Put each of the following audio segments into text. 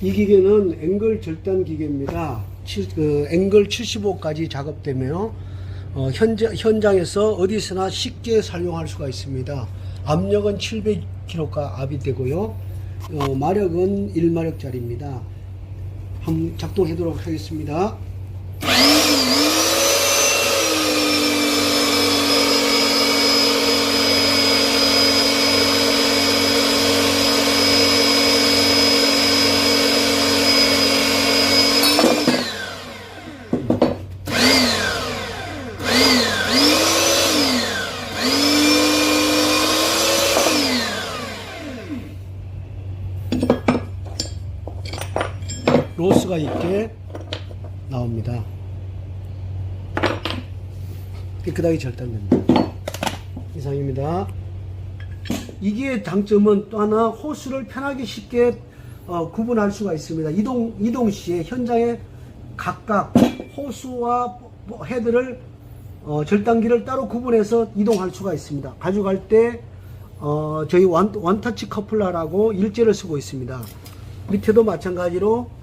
이 기계는 앵글 절단 기계입니다. 칠- 그 앵글 75까지 작업되며 어, 현장, 현장에서 어디서나 쉽게 사용할 수가 있습니다. 압력은 700kg가 압이 되고요. 어, 마력은 1마력짜리입니다. 한번 작동해 보도록 하겠습니다. 로스가 있게 나옵니다. 깨끗하게 절단됩니다. 이상입니다. 이게 장점은 또 하나 호수를 편하게 쉽게 어, 구분할 수가 있습니다. 이동 이동 시에 현장에 각각 호수와 헤드를 어, 절단기를 따로 구분해서 이동할 수가 있습니다. 가져갈 때 어, 저희 원, 원터치 커플러라고 일제를 쓰고 있습니다. 밑에도 마찬가지로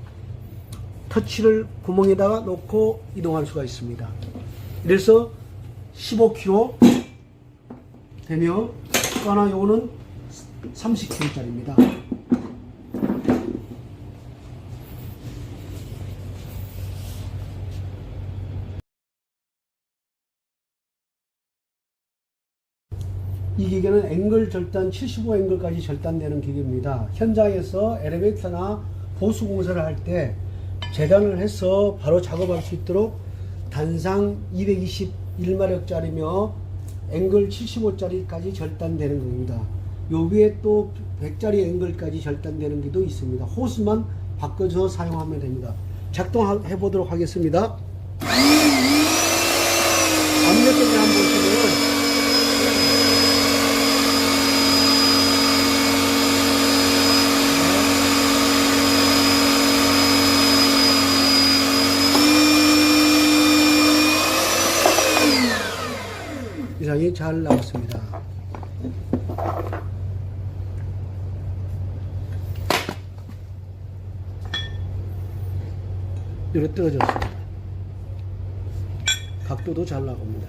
터치를 구멍에다가 놓고 이동할 수가 있습니다. 그래서 15kg 되며 또 하나 요거는 30kg짜리입니다. 이 기계는 앵글 절단 75 앵글까지 절단되는 기계입니다. 현장에서 엘리베이터나 보수 공사를 할때 재단을 해서 바로 작업할 수 있도록 단상 221마력짜리며 앵글 75짜리까지 절단되는 겁니다. 요 위에 또 100짜리 앵글까지 절단되는 게도 있습니다. 호스만 바꿔서 사용하면 됩니다. 작동해 보도록 하겠습니다. 압력계를 한번 굉장히 잘 나왔습니다. 이렇게 떨어졌습니다. 각도도 잘 나갑니다.